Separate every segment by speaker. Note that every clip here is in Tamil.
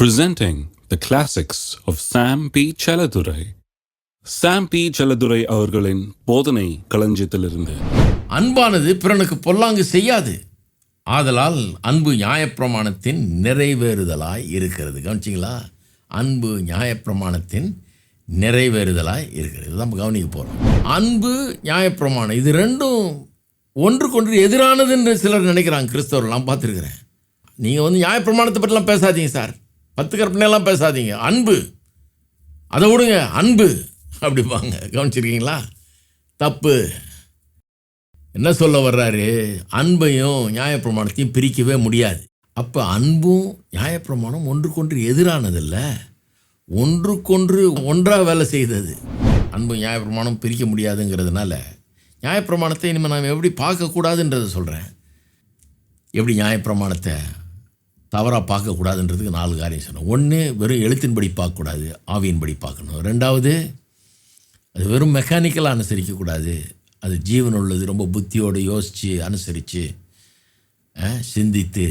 Speaker 1: presenting the classics of Sam P. Chaladurai. Sam P. Chaladurai அவர்களின் போதனை களஞ்சியத்திலிருந்து.
Speaker 2: அன்பானது பிறனுக்கு பொல்லாங்கு செய்யாது. ஆதலால் அன்பு நியாயப்பிரமாணத்தின் நிறைவேறுதலாய் இருக்கிறது. கவனிச்சிங்களா? அன்பு நியாயப்பிரமாணத்தின் நிறைவேறுதலாய் இருக்கிறது. நம்ம கவனிக்க போகிறோம் அன்பு நியாயப்பிரமாணம். இது ரெண்டும் ஒன்றுக்கொன்று எதிரானதுன்னு சிலர் நினைக்கிறாங்க. கிறிஸ்தவர்கள் நான் பார்த்துருக்குறேன். நீங்கள் வந்து நியாயப்பிரமாணத்தை பற்றிலாம் பேசாதீங்க சார். பத்து கற்பனையெல்லாம் பேசாதீங்க. அன்பு. அதை விடுங்க. அன்பு. அப்படிப்பாங்க கவனிச்சிருக்கீங்களா? தப்பு. என்ன சொல்ல வர்றாரு? அன்பையும் நியாயப்பிரமாணத்தையும் பிரிக்கவே முடியாது. அப்போ அன்பும் நியாயப்பிரமாணம் ஒன்றுக்கொன்று எதிரானதில்ல. ஒன்றுக்கொன்று ஒன்றாக வேலை செய்தது. அன்பு நியாயப்பிரமாணம் பிரிக்க முடியாதுங்கிறதுனால. நியாயப்பிரமாணத்தை இனிமேல் நாம் எப்படி பார்க்கக்கூடாதுன்றதை சொல்கிறேன் எப்படி நியாயப்பிரமாணத்தை தவறாக பார்க்கக்கூடாதுன்றதுக்கு நாலு காரியம் சொன்னோம் ஒன்று வெறும் எழுத்தின்படி பார்க்கக்கூடாது ஆவியின்படி பார்க்கணும். ரெண்டாவது அது வெறும் மெக்கானிக்கலாக அனுசரிக்கக்கூடாது. அது ஜீவன் உள்ளது ரொம்ப புத்தியோடு யோசித்து அனுசரித்து சிந்தித்து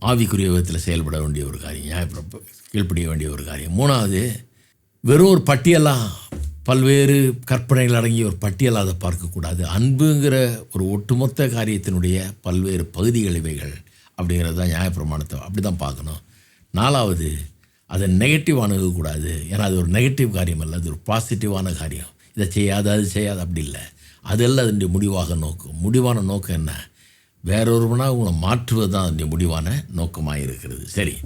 Speaker 2: ஆவிக்குரிய விதத்தில் செயல்பட வேண்டிய ஒரு காரியம் நியாயப்பிரப்ப கீழ்ப்படிய வேண்டிய ஒரு காரியம். மூணாவது வெறும் ஒரு பட்டியலாக பல்வேறு கற்பனைகள் அடங்கிய ஒரு பட்டியலாக அதை பார்க்கக்கூடாது. அன்புங்கிற ஒரு ஒட்டுமொத்த காரியத்தினுடைய பல்வேறு பகுதிகள் இவைகள். அப்படிங்கிறது தான் நியாயப்பிரமாணத்தை அப்படி தான் பார்க்கணும். நாலாவது அதை நெகட்டிவ் அணுகக்கூடாது. ஏன்னா அது ஒரு நெகட்டிவ் காரியம் அல்ல அது ஒரு பாசிட்டிவான காரியம். இதை செய்யாது அது செய்யாது அப்படி இல்லை. அதெல்லாம் அதனுடைய முடிவாக நோக்கம். முடிவான நோக்கம் என்ன? வேறொருவனாக உங்களை மாற்றுவது தான் அதனுடைய முடிவான நோக்கமாக இருக்கிறது. சரி.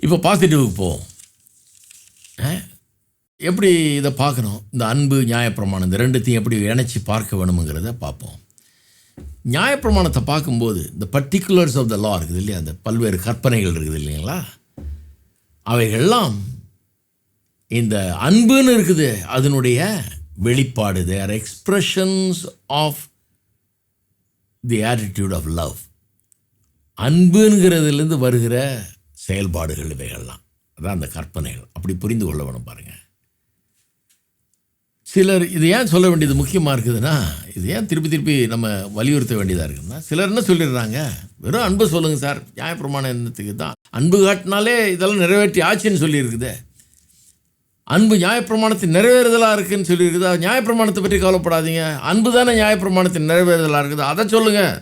Speaker 2: இப்போ பாசிட்டிவுக்கு போவோம். எப்படி இதை பார்க்கணும்? இந்த அன்பு நியாயப்பிரமாணம் இந்த ரெண்டுத்தையும் எப்படி இணைச்சி பார்க்க வேணுங்கிறத பார்ப்போம். நியாயப்பிரமாணத்தை பார்க்கும்போது இந்த பர்டிகுலர்ஸ் ஆஃப் த லா இருக்குது இல்லையா? அந்த பல்வேறு கற்பனைகள் இருக்குது இல்லைங்களா? அவைகள்லாம் இந்த அன்புன்னு இருக்குது. அதனுடைய வெளிப்பாடு their expressions of the attitude of love அன்புங்கிறதுலேருந்து வருகிற செயல்பாடுகள் இவைகள்லாம். அதான் அந்த கற்பனைகள். அப்படி புரிந்து கொள்ள வேணும் பாருங்கள் சிலர் இது ஏன் சொல்ல வேண்டியது முக்கியமாக இருக்குதுன்னா இது ஏன் திருப்பி திருப்பி நம்ம வலியுறுத்த வேண்டியதாக இருக்குதுன்னா சிலர் என்ன சொல்லிடுறாங்க? வெறும் அன்பு சொல்லுங்கள் சார். நியாயப்பிரமாணம் என்னத்துக்கு தான். அன்பு காட்டினாலே இதெல்லாம் நிறைவேற்றி ஆச்சுன்னு சொல்லியிருக்குதே. அன்பு நியாயப்பிரமாணத்தை நிறைவேறுதலாக இருக்குதுன்னு சொல்லியிருக்குது. நியாயப்பிரமாணத்தை பற்றி கவலைப்படாதீங்க. அன்பு தானே நியாயப்பிரமாணத்தின் நிறைவேறுதலாக இருக்குது. அதை சொல்லுங்கள்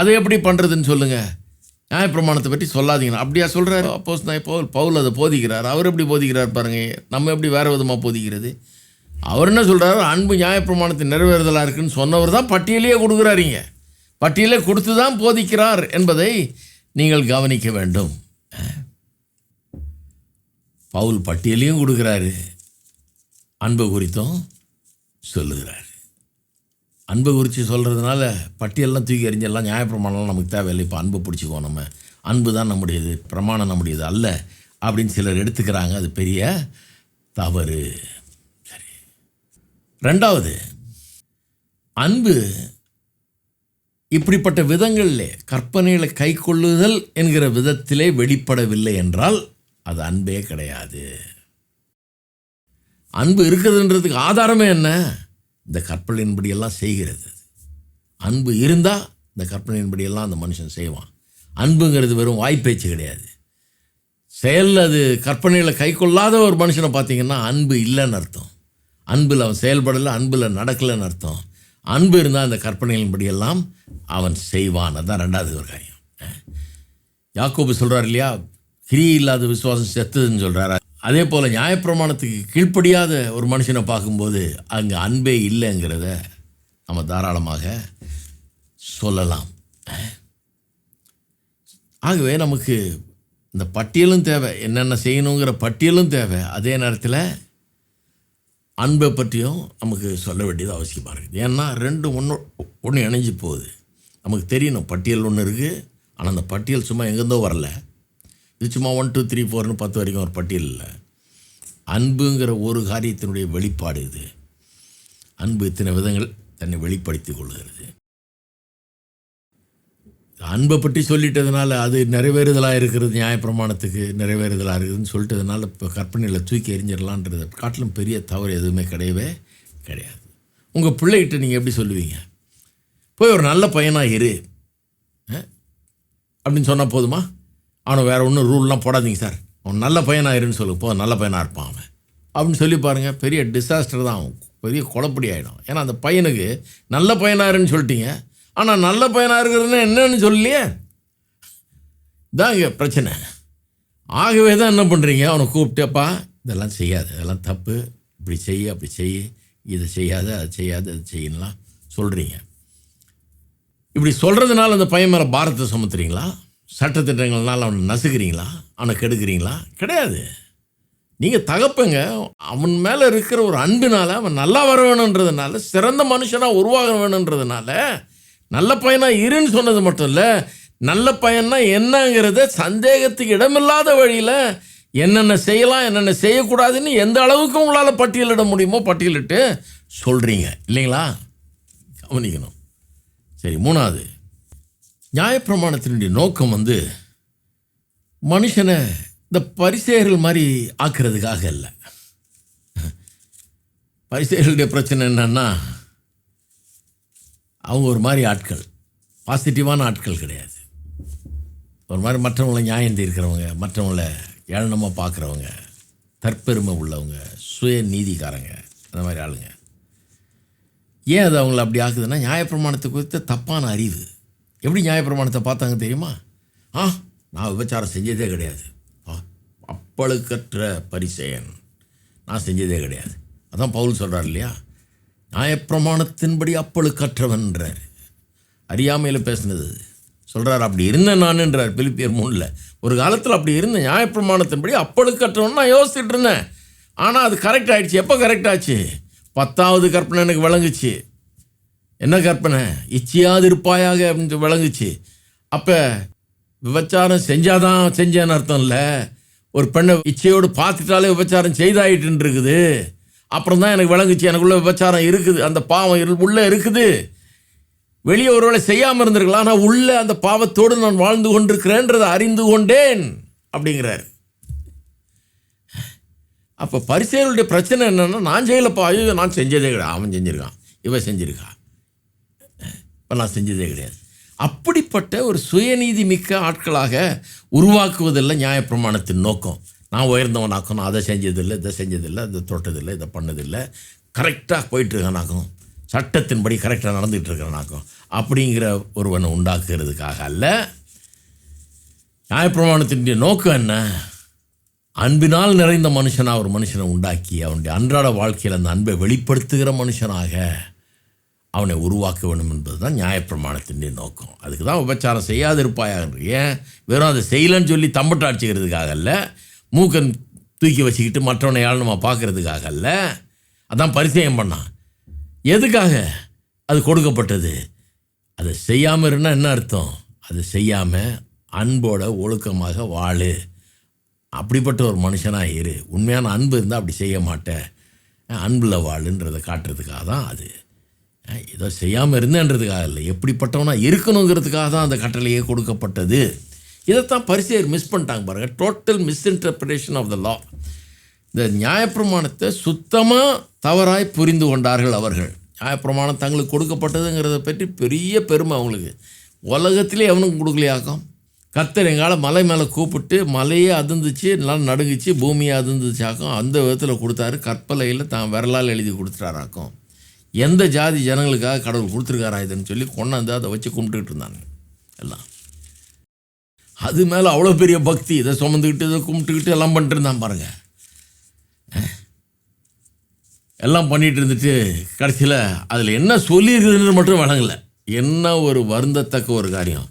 Speaker 2: அதை எப்படி பண்ணுறதுன்னு சொல்லுங்கள் நியாயப்பிரமாணத்தை பற்றி சொல்லாதீங்க. அப்படியா சொல்கிறாரு அப்போஸ் நான் பவுல் பவுல் அதை போதிக்கிறார். அவர் எப்படி போதிக்கிறார் பாருங்கள் நம்ம எப்படி வேறு விதமாக போதிக்கிறது? அவர் என்ன சொல்கிறாரு அன்பு நியாயப்பிரமாணத்தின் நிறைவேறுதலாக இருக்குன்னு சொன்னவர் தான் பட்டியலையே கொடுக்குறாருங்க பட்டியலே கொடுத்து தான் போதிக்கிறார் என்பதை நீங்கள் கவனிக்க வேண்டும். பவுல் பட்டியலையும் கொடுக்குறாரு. அன்பு குறித்தும் சொல்லுகிறார். அன்பு குறித்து சொல்கிறதுனால பட்டியல்லாம் தூக்கி எறிஞ்செல்லாம் நியாயப்பிரமாணம்லாம் நமக்கு தேவையில்லை. இப்போ அன்பை பிடிச்சிக்குவோம் நம்ம. அன்பு தான் நம்முடையது. பிரமாணம் நம்முடையது அல்ல. அப்படின்னு சிலர் எடுத்துக்கிறாங்க. அது பெரிய தவறு. ரெண்டாவது அன்பு இப்படிப்பட்ட விதங்களிலே கற்பனைகளை கை கொள்ளுதல் என்கிற விதத்திலே வெளிப்படவில்லை என்றால் அது அன்பே கிடையாது. அன்பு இருக்குதுன்றதுக்கு ஆதாரமே என்ன? இந்த கற்பனையின்படியெல்லாம் செய்கிறது. அது. அன்பு இருந்தால் இந்த கற்பனையின்படியெல்லாம் அந்த மனுஷன் செய்வான். அன்புங்கிறது வெறும் வாய்ப்பேச்சு கிடையாது. செயலில் அது கற்பனையில் கை கொள்ளாத ஒரு மனுஷனை பார்த்தீங்கன்னா அன்பு இல்லைன்னு அர்த்தம். அன்பில் அவன் செயல்படலை அன்பில் நடக்கலைன்னு அர்த்தம். அன்பு இருந்தால் அந்த கற்பனைகளின்படியெல்லாம் அவன் செய்வான். அதுதான் ரெண்டாவது ஒரு காரியம். யாக்கோபு சொல்கிறார் இல்லையா? கிரி இல்லாத விசுவாசம் செத்துதுன்னு சொல்கிறாரு அதே போல் நியாயப்பிரமாணத்துக்கு கீழ்ப்படியாத ஒரு மனுஷனை பார்க்கும்போது அங்கே அன்பே இல்லைங்கிறத நம்ம தாராளமாக சொல்லலாம். ஆகவே நமக்கு இந்த பட்டியலும் தேவை. என்னென்ன செய்யணுங்கிற பட்டியலும் தேவை. அதே நேரத்தில் அன்பை பற்றியும் நமக்கு சொல்ல வேண்டியது அவசியமாக இருக்குது ஏன்னா ரெண்டு ஒன்று ஒன்று இணைஞ்சு போகுது. நமக்கு தெரியணும். பட்டியல் ஒன்று இருக்குது ஆனால் அந்த பட்டியல் சும்மா எங்கேருந்தோ வரல. இது சும்மா ஒன் டூ த்ரீ ஃபோர்னு பத்து வரைக்கும் ஒரு பட்டியல் இல்லை. அன்புங்கிற ஒரு காரியத்தினுடைய வெளிப்பாடு இது. அன்பு இத்தனை விதங்கள் தன்னை வெளிப்படுத்திக் கொள்கிறது. அன்பை பற்றி சொல்லிட்டதுனால அது நிறைவேறுதலாக இருக்கிறது நியாயப்பிரமாணத்துக்கு நிறைவேறுதலாக இருக்குதுன்னு சொல்லிட்டதுனால இப்போ கற்பனையில் தூக்கி எறிஞ்சிடலான்றது காட்டிலும் பெரிய தவறு எதுவுமே கிடையவே கிடையாது. உங்கள் பிள்ளைகிட்ட நீங்கள் எப்படி சொல்லுவீங்க? போய் ஒரு நல்ல பையனாக இரு. அப்படின்னு சொன்னால் போதுமா? அவனை வேறு ஒன்றும் ரூல்லாம் போடாதீங்க சார். அவன் நல்ல பையனாக இருன்னு சொல்லு. போ நல்ல பையனாக இருப்பான் அவன். அப்படின்னு சொல்லி பாருங்கள் பெரிய டிசாஸ்டர் தான். அவன் பெரிய குழப்படி ஆகிடும் ஏன்னா அந்த பையனுக்கு நல்ல பையனாக இருன்னு சொல்லிட்டீங்க. ஆனால் நல்ல பையனாக இருக்கிறதுன்னு என்னன்னு சொல்லலையே இதான் இங்கே பிரச்சனை. ஆகவே தான் என்ன பண்ணுறீங்க அவனை கூப்பிட்டேப்பா இதெல்லாம் செய்யாது. இதெல்லாம் தப்பு. இப்படி செய்ய அப்படி செய்ய இதை செய்யாத அதை செய்யாத அதை செய்யலாம் சொல்கிறீங்க இப்படி சொல்கிறதுனால அந்த பையன் மேலே பாரத்தை சுமத்துறீங்களா? சட்டத்திட்டங்கள்னால அவனை நசுக்கிறீங்களா? அவனை கெடுக்கிறீங்களா? கிடையாது. நீங்கள் தகப்பங்க. அவன் மேலே இருக்கிற ஒரு அன்பினால் அவன் நல்லா வர வேணுன்றதுனால சிறந்த மனுஷனாக உருவாக வேணுன்றதுனால நல்ல பையனாக இருன்னு சொன்னது மட்டும் இல்லை நல்ல பையன்னா என்னங்கிறத சந்தேகத்துக்கு இடமில்லாத வழியில் என்னென்ன செய்யலாம் என்னென்ன செய்யக்கூடாதுன்னு எந்த அளவுக்கு உங்களால் பட்டியலிட முடியுமோ பட்டியலிட்டு சொல்கிறீங்க இல்லைங்களா? கவனிக்கணும். சரி மூணாவது. நியாயப்பிரமாணத்தினுடைய நோக்கம் வந்து மனுஷனை இந்த பரிசேகர்கள் மாதிரி ஆக்குறதுக்காக இல்லை. பரிசேயர்களுடைய பிரச்சனை என்னன்னா அவங்க ஒரு மாதிரி ஆட்கள். பாசிட்டிவான ஆட்கள் கிடையாது. ஒரு மாதிரி மற்றவங்கள நியாயம் தீர்க்கிறவங்க மற்றவங்கள ஏளனமாக பார்க்குறவங்க தற்பெருமை உள்ளவங்க சுய நீதிக்காரங்க அந்த மாதிரி ஆளுங்க. ஏன் அது அவங்கள அப்படி ஆக்குதுன்னா நியாயப்பிரமாணத்தை குறித்த தப்பான அறிவு. எப்படி நியாயப்பிரமாணத்தை பார்த்தாங்க தெரியுமா? ஆ நான் விபச்சாரம் செஞ்சதே கிடையாது. ஆ, அப்பழுக்கற்ற பரிசெயன். நான் செஞ்சதே கிடையாது. அதான் பவுல் சொல்கிறார் இல்லையா? நியாயப்பிரமாணத்தின்படி அப்பழுக்கற்றவன்றார் அறியாமையில் பேசினது. சொல்கிறார் அப்படி இருந்தேன் நானுன்றார் பிலிப்பியர் மூணில் ஒரு காலத்தில் அப்படி இருந்த நியாயப்பிரமாணத்தின்படி அப்பழுக்கற்றவன் நான் யோசிச்சுட்டு இருந்தேன். ஆனால் அது கரெக்ட் ஆயிடுச்சு. எப்போ கரெக்ட் ஆச்சு? பத்தாவது கற்பனை எனக்கு விளங்குச்சு. என்ன கற்பனை? இச்சியாது இருப்பாயாக அப்படின்னு விளங்குச்சு. அப்போ விபச்சாரம் செஞ்சாதான் செஞ்சேன்னு அர்த்தம் இல்லை. ஒரு பெண்ணை இச்சையோடு பார்த்துட்டாலே விபச்சாரம் செய்தாயிட்டுருக்குது அப்புறம் தான் எனக்கு விளங்குச்சு எனக்குள்ள விபச்சாரம் இருக்குது அந்த பாவம் உள்ளே இருக்குது. வெளியே ஒருவேளை செய்யாமல் இருந்திருக்கலாம் ஆனால் உள்ளே அந்த பாவத்தோடு நான் வாழ்ந்து கொண்டிருக்கிறேன்றதை அறிந்து கொண்டேன் அப்படிங்கிறார். அப்போ பரிசேருடைய பிரச்சனை என்னென்னா நான் செய்யலப்பா ஐயோ நான் செஞ்சதே கிடையாது. அவன் செஞ்சுருக்கான் இவன் செஞ்சுருக்கான். இப்போ நான் செஞ்சதே கிடையாது. அப்படிப்பட்ட ஒரு சுயநீதி மிக்க ஆட்களாக உருவாக்குவதில்லை நியாயப்பிரமாணத்தின் நோக்கம். நான் உயர்ந்தவனாக்கும் நான் அதை செஞ்சதில்லை இதை செஞ்சதில்லை இதை தொட்டதில்லை இதை பண்ணதில்லை. கரெக்டாக போயிட்டுருக்கானாக்கும் சட்டத்தின்படி கரெக்டாக நடந்துகிட்டு இருக்கிறனாக்கும் அப்படிங்கிற ஒருவனை உண்டாக்குறதுக்காக அல்ல. நியாயப்பிரமாணத்தினுடைய நோக்கம் என்ன? அன்பினால் நிறைந்த மனுஷனாக ஒரு மனுஷனை உண்டாக்கி அவனுடைய அன்றாட வாழ்க்கையில் அந்த அன்பை வெளிப்படுத்துகிற மனுஷனாக அவனை உருவாக்க வேண்டும் என்பது தான் நியாயப்பிரமாணத்தினுடைய நோக்கம். அதுக்கு தான் உபச்சாரம் செய்யாதிருப்பாயாக ஏன்? வெறும் அதை செய்யலைன்னு சொல்லி தம்பட்டாட்சிக்கிறதுக்காக அல்ல. மூக்கன் தூக்கி வச்சுக்கிட்டு மற்றவனை ஏளனமாக பார்க்குறதுக்காக அல்ல. அதான் பரிசயம் பண்ணான் எதுக்காக அது கொடுக்கப்பட்டது? அதை செய்யாமல் இருந்தால் என்ன அர்த்தம்? அது செய்யாமல் அன்போட ஒழுக்கமாக வாழு. அப்படிப்பட்ட ஒரு மனுஷனாக இரு. உண்மையான அன்பு இருந்தால் அப்படி செய்ய மாட்டேன் அன்பில் வாழுன்றதை காட்டுறதுக்காக தான் அது. ஏதோ செய்யாமல் இருந்தேன்றதுக்காக இல்லை. எப்படிப்பட்டவனா இருக்கணுங்கிறதுக்காக தான் அந்த கட்டளையே கொடுக்கப்பட்டது. இதைத்தான் பரிசையர் மிஸ் பண்ணிட்டாங்க பாருங்கள் total misinterpretation of the law இந்த நியாயப்பிரமாணத்தை சுத்தமாக தவறாய் புரிந்து கொண்டார்கள் அவர்கள். நியாயப்பிரமாணம் தங்களுக்கு கொடுக்கப்பட்டதுங்கிறத பற்றி பெரிய பெருமை அவங்களுக்கு. உலகத்திலே எவனுக்கும் கொடுக்கலையாக்கும். கத்தர் எங்களால் மலை மேலே கூப்பிட்டு மலையே அதிர்ந்துச்சு நல்லா நடுங்குச்சு பூமியை அதிர்ந்துச்சாக்கும். அந்த விதத்தில் கொடுத்தாரு. கற்பலையில் தான் விரலால் எழுதி கொடுத்துட்டாராக்கும். எந்த ஜாதி ஜனங்களுக்காக கடவுள் கொடுத்துருக்காரா இதுன்னு சொல்லி கொண்டாந்து அதை வச்சு கும்பிட்டுக்கிட்டு இருந்தாங்க. எல்லாம். அது மேலே அவ்வளோ பெரிய பக்தி. இதை சுமந்துக்கிட்டு இதை கும்பிட்டுக்கிட்டு எல்லாம் பண்ணிட்டு இருந்தான் பாருங்க எல்லாம் பண்ணிட்டு இருந்துட்டு கடைசியில் அதில் என்ன சொல்லியிருக்குதுன்னு மட்டும் வழங்கலை. என்ன ஒரு வருந்தத்தக்க ஒரு காரியம்.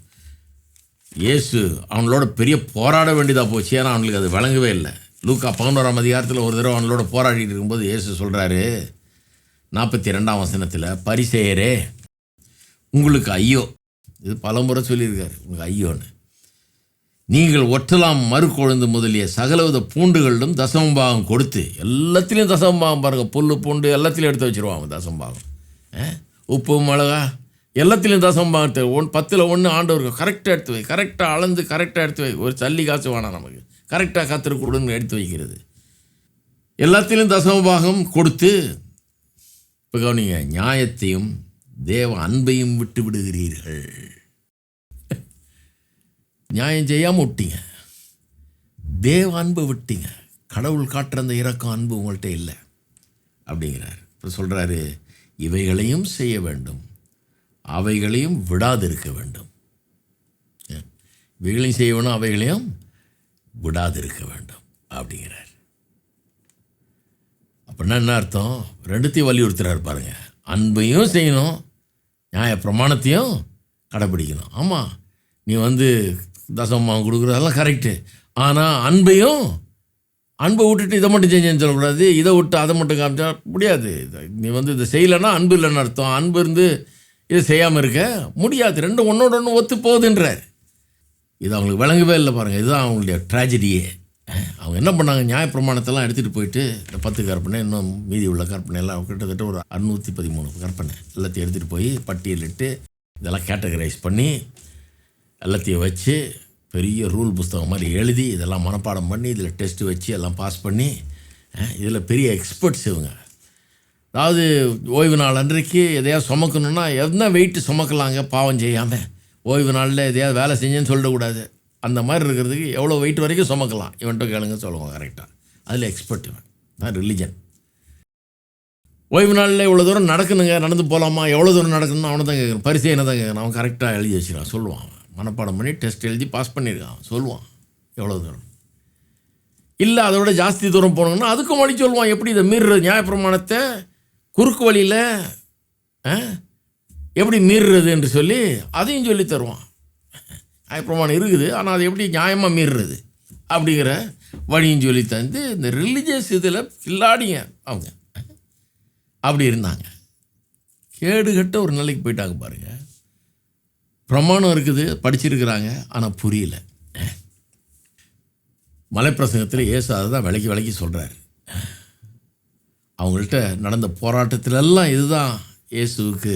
Speaker 2: இயேசு அவங்களோட பெரிய போராட வேண்டியதாக போச்சு. ஏன்னா அவங்களுக்கு அது வழங்கவே இல்லை. லூக்கா பதினோராம் அதிகாரத்தில் ஒரு தடவை அவங்களோட போராடிட்டு இருக்கும்போது இயேசு சொல்கிறாரு நாற்பத்தி ரெண்டாம் வசனத்தில் பரிசெயரே உங்களுக்கு ஐயோ. இது பலமுறை சொல்லியிருக்காரு. உங்களுக்கு ஐயோன்னு. நீங்கள் ஒற்றலாம் மறுக்கொழுந்து முதலிய சகலவித பூண்டுகளிலும் தசமபாகம் கொடுத்து எல்லாத்துலேயும் தசமபாகம் பாருங்கள் புல் பூண்டு எல்லாத்துலேயும் எடுத்து வச்சுருவாங்க தசமபாகம். ஆ? உப்பு மிளகா எல்லாத்துலேயும் தசமபாகத்தை ஒன் பத்தில் ஒன்று ஆண்டவருக்கு கரெக்டாக எடுத்து வை. கரெக்டாக அளந்து கரெக்டாக எடுத்து வை. ஒரு சல்லி காசு வேணாம் நமக்கு. கரெக்டாக கத்திர கொடுன்னு எடுத்து வைக்கிறது. எல்லாத்திலும் தசமபாகம் கொடுத்து இப்போ கவனிங்க நியாயத்தையும் தேவ அன்பையும் விட்டு விடுகிறீர்கள். நியாயம் செய்யாமல் விட்டீங்க. தேவ அன்பை விட்டீங்க கடவுள் காட்டுற அந்த இரக்கம் அன்பு உங்கள்கிட்ட இல்லை. அப்படிங்கிறார். இப்போ சொல்கிறாரு இவைகளையும் செய்ய வேண்டும். அவைகளையும் விடாதிருக்க வேண்டும். இவைகளையும் செய்ய வேணும் அவைகளையும் விடாதிருக்க வேண்டும். அப்படிங்கிறார். அப்படின்னா என்ன அர்த்தம்? ரெண்டுத்தையும் வலியுறுத்துறாரு பாருங்க. அன்பையும் செய்யணும் நியாய பிரமாணத்தையும் கடைப்பிடிக்கணும். ஆமாம் நீ வந்து தசமம் கொடுக்குறதெல்லாம் கரெக்டு ஆனால் அன்பையும் அன்பை விட்டுட்டு இதை மட்டும் செஞ்சேன்னு சொல்லக்கூடாது. இதை விட்டு அதை மட்டும் காமிச்சா முடியாது. இதை- நீ வந்து இதை செய்யலைன்னா அன்பு இல்லைன்னு அர்த்தம். அன்பு இருந்து இதை செய்யாமல் இருக்க முடியாது. ரெண்டும் ஒன்றோட ஒன்று ஒத்து போகுதுன்றார். இது அவங்களுக்கு விளங்கவே இல்லை பாருங்கள் இதுதான் அவங்களுடைய ட்ராஜடியே அவங்க என்ன பண்ணாங்க? நியாயப்பிரமாணத்தெல்லாம் எடுத்துகிட்டு போயிட்டு இந்த பத்து கற்பனை இன்னும் மீதி உள்ள கற்பனை எல்லாம் கிட்டத்தட்ட ஒரு அறுநூற்றி பதிமூணு கற்பனை எல்லாத்தையும் எடுத்துகிட்டு போய் பட்டியலிட்டு இதெல்லாம் கேட்டகரைஸ் பண்ணி எல்லாத்தையும் வச்சு பெரிய ரூல் புஸ்தகம் மாதிரி எழுதி இதெல்லாம் மனப்பாடம் பண்ணி இதில் டெஸ்ட்டு வச்சு எல்லாம் பாஸ் பண்ணி இதில் பெரிய எக்ஸ்பர்ட்ஸ் இவங்க. அதாவது ஓய்வு நாள் அன்றைக்கு எதையாவது சுமக்கணுன்னா என்ன வெயிட்டு சுமக்கலாங்க பாவம் செய்யாமல் ஓய்வு நாளில் எதையாவது வேலை செஞ்சேன்னு சொல்லக்கூடாது. அந்த மாதிரி இருக்கிறதுக்கு எவ்வளோ வெயிட் வரைக்கும் சுமக்கலாம். இவன்ட்டும் கேளுங்க சொல்லுவோம் கரெக்டாக அதில் எக்ஸ்பர்ட் இவன். தான் ரிலிஜன் ஓய்வு நாளில் இவ்வளோ தூரம் நடக்கணுங்க நடந்து போகலாமா எவ்வளோ தூரம் நடக்கணும்னு அவனை தான் கேட்குறான். பரிசு என்ன தான் கேட்குறான்? அவன் கரெக்டாக எழுதி வச்சுருவான் சொல்லுவான் அவன். மனப்பாடம் பண்ணி டெஸ்ட் எழுதி பாஸ் பண்ணியிருக்கான். சொல்லுவான். எவ்வளோ தூரம்? இல்லை அதை விட ஜாஸ்தி தூரம் போனோம்னா அதுக்கும் வழி சொல்லுவான். எப்படி இதை மீறுறது? நியாயப்பிரமாணத்தை குறுக்கு வழியில் எப்படி மீறுறது என்று சொல்லி அதையும் சொல்லி தருவான். நியாயப்பிரமாணம் இருக்குது ஆனால் அதை எப்படி நியாயமாக மீறுறது? அப்படிங்கிற வழியும் சொல்லி தந்து இந்த ரிலிஜியஸ் இதில் கில்லாடிங்க அவங்க. அப்படி இருந்தாங்க. கேடுகட்ட ஒரு நிலைக்கு போயிட்டாங்க பாருங்கள் பிரமாணம் இருக்குது படிச்சிருக்கிறாங்க ஆனால் புரியல. மலைப்பிரசங்கத்தில் இயேசு அதை தான் விலைக்கு விலைக்கு சொல்கிறாரு அவங்கள்ட்ட நடந்த போராட்டத்திலெல்லாம் இதுதான் இயேசுவுக்கு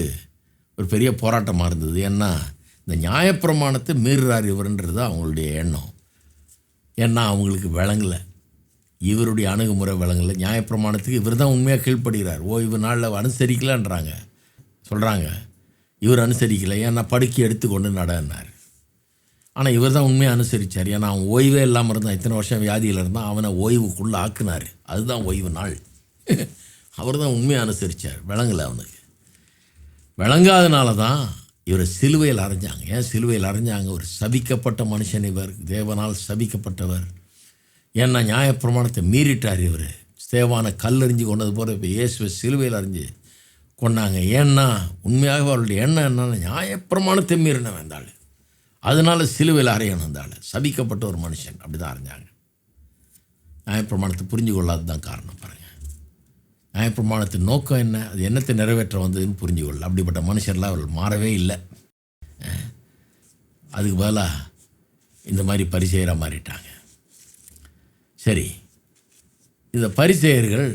Speaker 2: ஒரு பெரிய போராட்டமாக இருந்தது ஏன்னா இந்த நியாயப்பிரமாணத்தை மீறுறார் இவருன்றது அவங்களுடைய எண்ணம். ஏன்னா அவங்களுக்கு விளங்கலை. இவருடைய அணுகுமுறை விளங்கலை. நியாயப்பிரமாணத்துக்கு இவர் தான் உண்மையாக கீழ்ப்படுகிறார் ஓய்வு நாளில் அனுசரிக்கலன்றாங்க. சொல்கிறாங்க இவர் அனுசரிக்கலை. ஏன்னா படுக்கி எடுத்துக்கொண்டு நடனார் ஆனால் இவர் தான் உண்மையாக அனுசரித்தார் ஏன்னா அவன் ஓய்வே இல்லாமல் இருந்தான். இத்தனை வருஷம் வியாதியில் இருந்தான். அவனை ஓய்வுக்குள்ளே ஆக்குனார். அதுதான் ஓய்வு நாள். அவர் தான் உண்மையாக அனுசரித்தார் விளங்கலை அவனுக்கு. விளங்காதனால தான் இவரை சிலுவையில் அரைஞ்சாங்க. ஏன் சிலுவையில் அரைஞ்சாங்க? ஒரு சபிக்கப்பட்ட மனுஷன் இவர். தேவனால் சபிக்கப்பட்டவர். ஏன்னா நியாயப்பிரமாணத்தை மீறிட்டார் இவர். சேவான கல்லறிஞ்சு கொண்டது போகிற இப்போ இயேசுவை சிலுவையில் அறிஞ்சு கொண்டாங்க ஏன்னா உண்மையாக அவருடைய எண்ணம் என்னென்னா நியாயப்பிரமாணத்தை மீறின வந்தாள் அதனால சிலுவையில் அறையணும் வந்தாள் சபிக்கப்பட்ட ஒரு மனுஷன். அப்படி தான் அரைஞ்சாங்க நியாயப்பிரமாணத்தை புரிஞ்சு கொள்ளாது தான் காரணம் பாருங்கள் நியாயப்பிரமாணத்தின் நோக்கம் என்ன? அது என்னத்தை நிறைவேற்ற வந்ததுன்னு புரிஞ்சு கொள்ள. அப்படிப்பட்ட மனுஷர்லாம் அவர்கள் மாறவே இல்லை. அதுக்கு பதிலாக இந்த மாதிரி பரிசெயராக மாறிட்டாங்க. சரி. இந்த பரிசெயர்கள்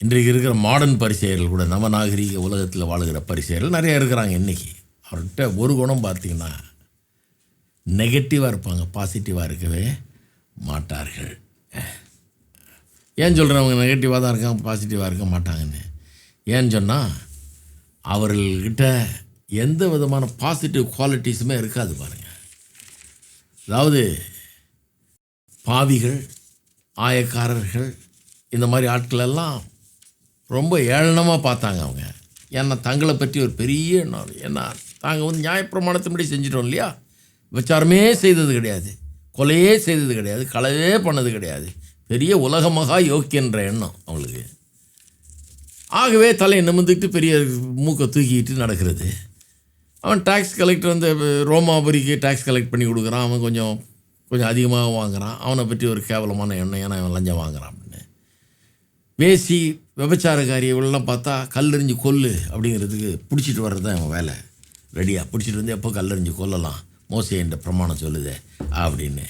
Speaker 2: இன்றைக்கு இருக்கிற மாடர்ன் பரிசெயர்கள் கூட நம்ம நாகரீக உலகத்தில் வாழுகிற பரிசெயர்கள் நிறைய இருக்கிறாங்க இன்றைக்கி அவர்கிட்ட ஒரு குணம் பார்த்தீங்கன்னா நெகட்டிவாக இருப்பாங்க பாசிட்டிவாக இருக்கவே மாட்டார்கள். ஏன் சொல்கிறேன் அவங்க நெகட்டிவாக தான் இருக்காங்க பாசிட்டிவாக இருக்க மாட்டாங்கன்னு? ஏன்னு சொன்னால் அவர்கள்கிட்ட எந்த விதமான பாசிட்டிவ் குவாலிட்டிஸுமே இருக்காது பாருங்கள் அதாவது பாவிகள் ஆயக்காரர்கள் இந்த மாதிரி ஆட்கள் எல்லாம் ரொம்ப ஏளனமாக பார்த்தாங்க அவங்க. ஏன்னா தங்களை பற்றி ஒரு பெரிய எண்ணம். ஏன்னா நாங்கள் வந்து நியாயப்பிரமாணத்தின்படி செஞ்சிட்டோம் இல்லையா? விசாரமே செய்தது கிடையாது. கொலையே செய்தது கிடையாது. கலையே பண்ணது கிடையாது. பெரிய உலகமகா யோக்கியன்ற எண்ணம் அவங்களுக்கு. ஆகவே தலையை நிமிர்ந்துக்கிட்டு பெரிய மூக்கை தூக்கிக்கிட்டு நடக்கிறது. அவன் டேக்ஸ் கலெக்டர் வந்து ரோமாபுரிக்கு டேக்ஸ் கலெக்ட் பண்ணி கொடுக்குறான். அவன் கொஞ்சம் கொஞ்சம் அதிகமாக வாங்குகிறான் அவனை பற்றி ஒரு கேவலமான எண்ணம். ஏன்னா அவன் லஞ்சம் வாங்குறான் அப்படின்னு. வேசி விபச்சாரக்காரி இவளெல்லாம் பார்த்தா கல்லெறிஞ்சு கொல்லு அப்படிங்கிறதுக்கு பிடிச்சிட்டு வர்றது தான் அவன் வேலை. ரெடியாக பிடிச்சிட்டு வந்து எப்போ கல்லெறிஞ்சு கொல்லலாம்? மோசே என்ற பிரமாணம் சொல்லுதே அப்படின்னு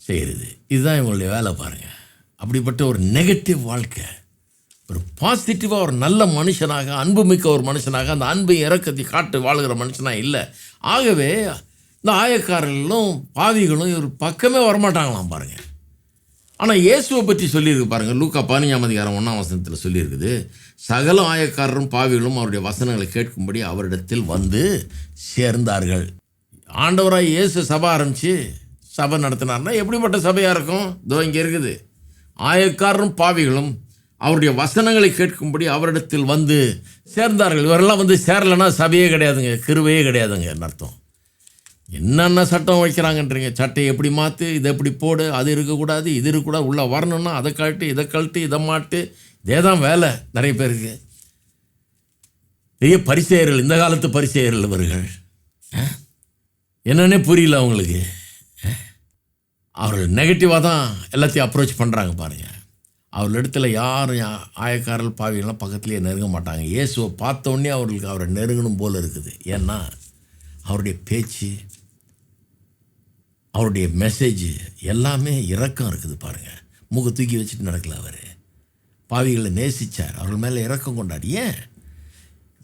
Speaker 2: செய்கிறது இதுதான் இவங்களுடைய வேலை பாருங்கள் அப்படிப்பட்ட ஒரு நெகட்டிவ் வாழ்க்கை. ஒரு பாசிட்டிவாக ஒரு நல்ல மனுஷனாக அன்புமிக்க ஒரு மனுஷனாக அந்த அன்பை இறக்கத்தை காட்டு வாழ்கிற மனுஷனாக இல்லை. ஆகவே இந்த ஆயக்காரர்களும் பாவிகளும் இவர் பக்கமே வரமாட்டாங்களாம் பாருங்கள் ஆனால் இயேசுவை பற்றி சொல்லியிருக்கு பாருங்கள் லூக்கா பதினஞ்சாம் அதிகாரம் ஒன்றாம் வசனத்தில் சொல்லியிருக்குது. சகல ஆயக்காரரும் பாவிகளும் அவருடைய வசனங்களை கேட்கும்படி அவரிடத்தில் வந்து சேர்ந்தார்கள். ஆண்டவராக இயேசு சபை ஆரம்பித்து சபை நடத்தினார்னா எப்படிப்பட்ட சபையாக இருக்கும்? இதோ இங்கே இருக்குது. ஆயக்காரரும் பாவிகளும் அவருடைய வசனங்களை கேட்கும்படி அவரிடத்தில் வந்து சேர்ந்தார்கள். இவரெல்லாம் வந்து சேரலைன்னா சபையே கிடையாதுங்க. கிருவையே கிடையாதுங்க அர்த்தம்? என்னென்ன சட்டம் வைக்கிறாங்கன்றீங்க? சட்டையை எப்படி மாற்று இதை எப்படி போடு அது இருக்கக்கூடாது இது இருக்கக்கூடாது உள்ளே வரணும்னா அதை கழட்டு இதை கழட்டு இதை மாட்டு. இதே தான் வேலை நிறைய பேருக்கு. பெரிய பரிசெயர்கள் இந்த காலத்து பரிசெயர்கள் இவர்கள் என்னன்னே புரியல அவங்களுக்கு. அவர்கள் நெகட்டிவாக தான் எல்லாத்தையும் அப்ரோச் பண்ணுறாங்க பாருங்கள் அவர்களிடத்துல யாரும் ஆயக்காரல் பாவிகள்லாம் பக்கத்துலேயே நெருங்க மாட்டாங்க. இயேசுவை பார்த்தோன்னே அவர்களுக்கு அவரை நெருங்கணும் போல் இருக்குது. ஏன்னா அவருடைய பேச்சு அவருடைய மெசேஜ் எல்லாமே இறக்கம் இருக்குது பாருங்கள் முக தூக்கி வச்சுட்டு நடக்கல அவர். பாவிகளை நேசிச்சார். அவர்கள் மேலே இறக்கம் கொண்டாடி ஏன்?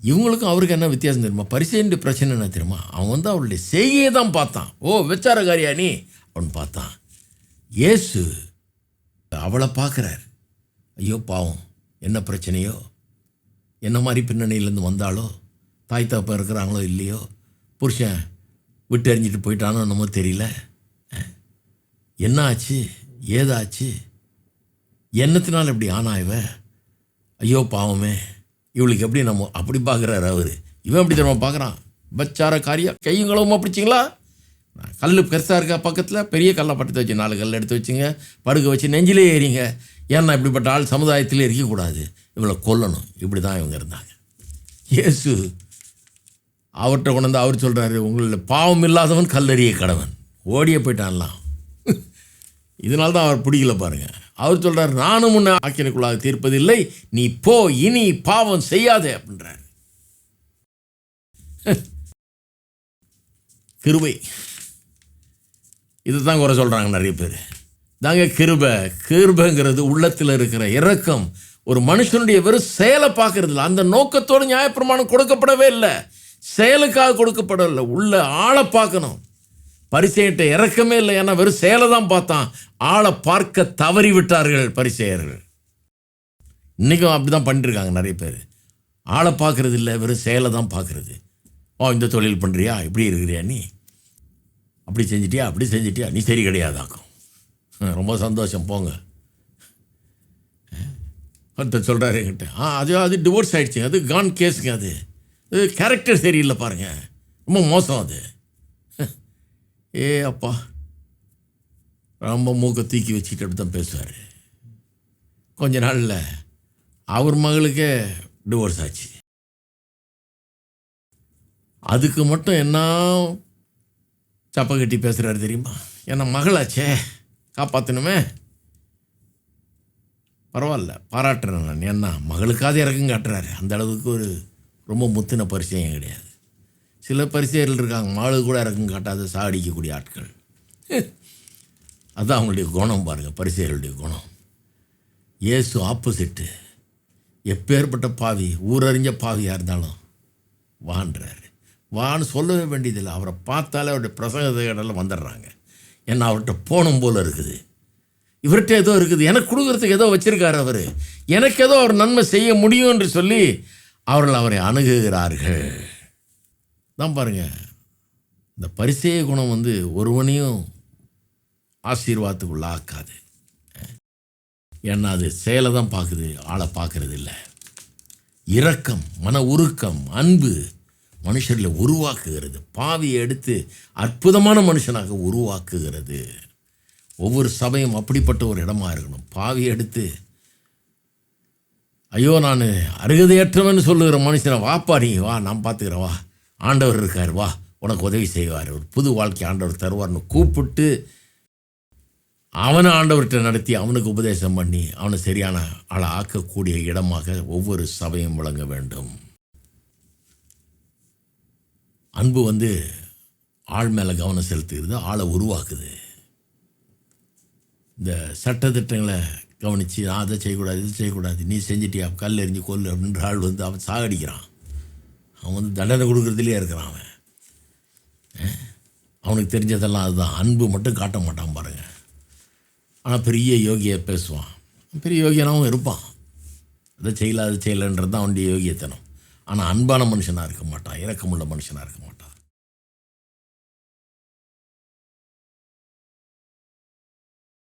Speaker 2: இவங்களுக்கும் அவருக்கு என்ன வித்தியாசம் தெரியுமா? பரிசைன்ற பிரச்சனை என்ன தெரியுமா? அவன் வந்து அவருடைய செய்கையை தான் பார்த்தான். ஓ விச்சாரகாரியா நீ? அவன் பார்த்தான். இயேசு அவளை பார்க்குறார். ஐயோ பாவம். என்ன பிரச்சனையோ? என்ன மாதிரி பின்னணியிலேருந்து வந்தாலோ தாய் தாப்பா இருக்கிறாங்களோ இல்லையோ? புருஷன் விட்டு எறிஞ்சிட்டு போயிட்டானோ என்னமோ தெரியல. என்னாச்சு? ஏதாச்சு? என்னத்தினால் இப்படி ஆனா இவ? ஐயோ பாவமே. இவளுக்கு எப்படி நம்ம அப்படி பார்க்குறாரு அவர்? இவன் எப்படி தெரியுமா பார்க்குறான்? பச்சார காரியம் கையும் களவுமா பிடிச்சிங்களா? கல் பெருசாக இருக்கா பக்கத்தில்? பெரிய கல்லை படுத்து வச்சு நாலு கல் எடுத்து வச்சுங்க. படுக்க வச்சு நெஞ்சிலே ஏறிங்க. ஏன்னா இப்படிப்பட்ட ஆள் சமுதாயத்திலே இருக்கக்கூடாது. இவளை கொல்லணும். இப்படி தான் இவங்க இருந்தாங்க. இயேசு அவர்கிட்ட கொண்டு வந்து அவர் சொல்கிறாரு உங்களில் பாவம் இல்லாதவன் கல்லறிய கடவன். ஓடியே போயிட்டான்லாம். இதனால தான் அவர் பிடிக்கல பாருங்க. அவர் சொல்கிறார் நானும் உன்னை ஆக்கினுக்குள்ளாக தீர்ப்பதில்லை. நீ போ இனி பாவம் செய்யாதே அப்படின்றார். கிருபை. இதுதான் குறை சொல்கிறாங்க நிறைய பேர். தாங்க கிருபை. கிருபைங்கிறது உள்ளத்தில் இருக்கிற இரக்கம். ஒரு மனுஷனுடைய வெறும் செயலை பார்க்கறது இல்லை. அந்த நோக்கத்தோடு நியாயப்பிரமாணம் கொடுக்கப்படவே இல்லை. செயலுக்காக கொடுக்கப்படவில்லை. உள்ள ஆளை பார்க்கணும். பரிசெயிட்ட இறக்கமே இல்லை. ஏன்னா வெறும் சேலை தான் பார்த்தான். ஆளை பார்க்க தவறி விட்டார்கள் பரிசெயர்கள். இன்றைக்கும் அப்படி தான் பண்ணிருக்காங்க நிறைய பேர். ஆளை பார்க்கறது இல்லை வெறும் சேலை தான் பார்க்குறது. ஓ இந்த தொழில் பண்ணுறியா இப்படி இருக்கிறியா நீ? அப்படி செஞ்சிட்டியா? அப்படி செஞ்சிட்டியா? நீ சரி கிடையாதாக்கும். ரொம்ப சந்தோஷம் போங்க. ஒருத்தர் சொல்கிறாரு என்கிட்ட. ஆ அது அது டிவோர்ஸ் ஆகிடுச்சு அது கான் கேஸுங்க அது. கேரக்டர் சரியில்லை பாருங்கள் ரொம்ப மோசம் அது. ஏ அப்பா. ரொம்ப மூக்கை தூக்கி வச்சுக்கிட்டு அப்படி தான் பேசுவார். கொஞ்ச நாளில் அவர் மகளுக்கே டிவோர்ஸ் ஆச்சு. அதுக்கு மட்டும் என்ன சப்பை கட்டி பேசுகிறாரு தெரியுமா? என்ன மகளாச்சே காப்பாற்றணுமே பரவாயில்ல பாராட்டுறேன் நான். என்ன மகளுக்காவது இறக்கம் காட்டுறாரு. அந்த அளவுக்கு ஒரு ரொம்ப முத்தின பரிசயம் கிடையாது. சில பரிசெயர்கள் இருக்காங்க. மாடு கூட இறக்கும் காட்டாத சாடிக்கக்கூடிய ஆட்கள். அதுதான் அவங்களுடைய குணம் பாருங்கள் பரிசேர்களுடைய குணம். இயேசு ஆப்போசிட்டு எப்பேற்பட்ட பாவி ஊரறிஞ்ச பாவியாக இருந்தாலும் வான்றார். வான்னு சொல்லவே வேண்டியதில்லை. அவரை பார்த்தாலே அவருடைய பிரசங்கத்தை இடம்லாம் வந்துடுறாங்க. ஏன்னா அவர்கிட்ட போகணும் போல் இருக்குது. இவர்கிட்ட ஏதோ இருக்குது. எனக்கு கொடுக்குறதுக்கு ஏதோ வச்சுருக்கார் அவர். எனக்கு ஏதோ அவர் நன்மை செய்ய முடியும் என்று சொல்லி அவர்கள் அவரை அணுகுகிறார்கள். தான் பாருங்க. இந்த பரிசேய குணம் வந்து ஒருவனையும் ஆசீர்வாதத்துக்குள்ள ஆக்காது ஏன்னா அது செயலை தான் பார்க்குது ஆளை பார்க்கறது இல்லை. இரக்கம் மன உருக்கம் அன்பு மனுஷரில் உருவாக்குகிறது. பாவியை எடுத்து அற்புதமான மனுஷனாக உருவாக்குகிறது. ஒவ்வொரு சபையும் அப்படிப்பட்ட ஒரு இடமா இருக்கணும். பாவியை எடுத்து ஐயோ நான் அருகதையற்றவன் சொல்லுகிற மனுஷனை வாப்பாடி வா நான் பார்த்துக்கிறேன் வா. ஆண்டவர் இருக்கார் வா உனக்கு உதவி செய்வார். ஒரு புது வாழ்க்கை ஆண்டவர் தருவார்னு கூப்பிட்டு அவனை ஆண்டவர்கிட்ட நடத்தி அவனுக்கு உபதேசம் பண்ணி அவனை சரியான ஆளை ஆக்கக்கூடிய இடமாக ஒவ்வொரு சபையும் விளங்க வேண்டும். அன்பு வந்து ஆள் மேலே கவனம் செலுத்துகிறது ஆளை உருவாக்குது. இந்த சட்டத்திட்டங்களை கவனித்து நான் அதை செய்யக்கூடாது இது செய்யக்கூடாது நீ செஞ்சிட்டியா? கல் எறிஞ்சு கொல்லு அப்படின்ற ஆள் வந்து அவன் சாகடிக்கிறான். அவன் வந்து தண்டனை கொடுக்குறதுலேயே இருக்கிறான் அவன். அவனுக்கு தெரிஞ்சதெல்லாம் அதுதான். அன்பு மட்டும் காட்ட மாட்டான் பாருங்கள் ஆனால் பெரிய யோகியை பேசுவான். பெரிய யோகியனாகவும் இருப்பான். அதை செய்யல அது செய்யலைன்றது தான் அவனுடைய யோகியத்தனம். ஆனால் அன்பான மனுஷனாக இருக்க மாட்டான். இறக்கமுள்ள மனுஷனாக இருக்க மாட்டான்.